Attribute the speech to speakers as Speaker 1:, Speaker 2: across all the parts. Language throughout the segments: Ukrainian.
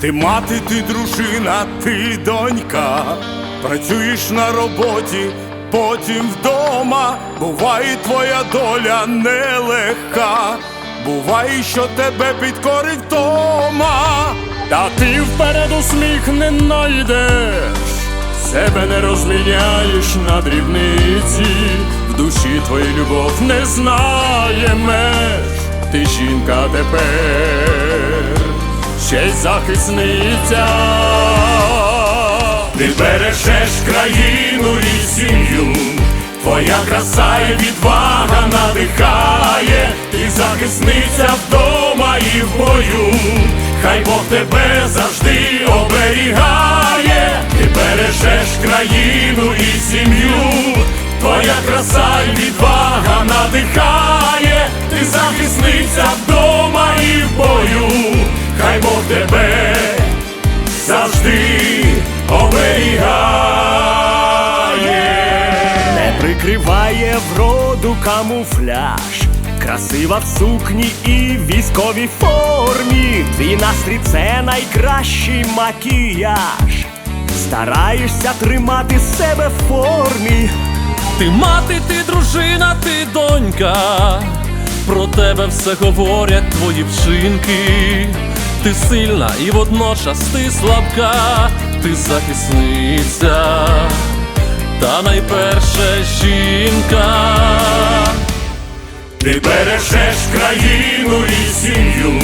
Speaker 1: Ти мати, ти дружина, ти донька, працюєш на роботі, потім вдома. Буває твоя доля нелегка, буває, що тебе підкорить втома. Та ти вперед усміх не найдеш, себе не розміняєш на дрібниці, в душі твоя любов не знає меж, ти жінка тепер, ще захисниця. Ти бережеш країну і сім'ю, твоя краса і відвага надихає, ти захисниця вдома і в бою, хай Бог тебе завжди оберігає, ти бережеш країну і сім'ю, твоя краса і відвага надихає, ти захисниця вдома
Speaker 2: прикриває вроду камуфляж, красива в сукні і військовій формі. Твій настрій це найкращий макіяж. Стараєшся тримати себе в формі.
Speaker 3: Ти мати, ти дружина, ти донька. Про тебе все говорять твої вчинки. Ти сильна і водночас ти слабка, ти захисниця, та найперше жінка.
Speaker 1: Ти бережеш країну і сім'ю,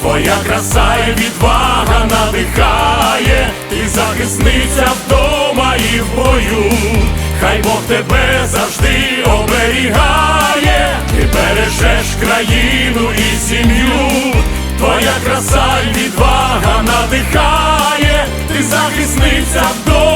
Speaker 1: твоя краса і відвага надихає, ти захисниця вдома і в бою, хай Бог тебе завжди оберігає, ти бережеш країну і сім'ю, твоя краса і відвага надихає, ти захисниця вдома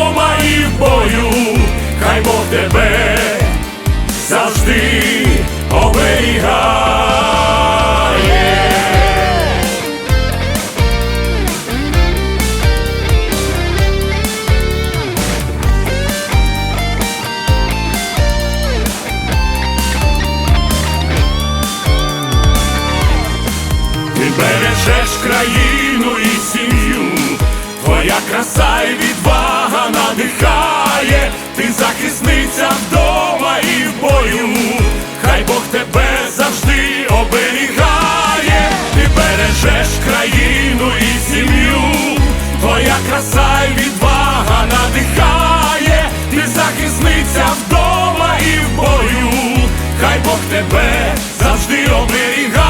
Speaker 1: країну і сім'ю, твоя краса і відвага надихає, ти захисниця вдома і в бою, хай Бог тебе завжди оберігає, ти бережеш країну і сім'ю, твоя краса і відвага надихає, ти захисниця вдома і в бою, хай Бог тебе завжди оберігає,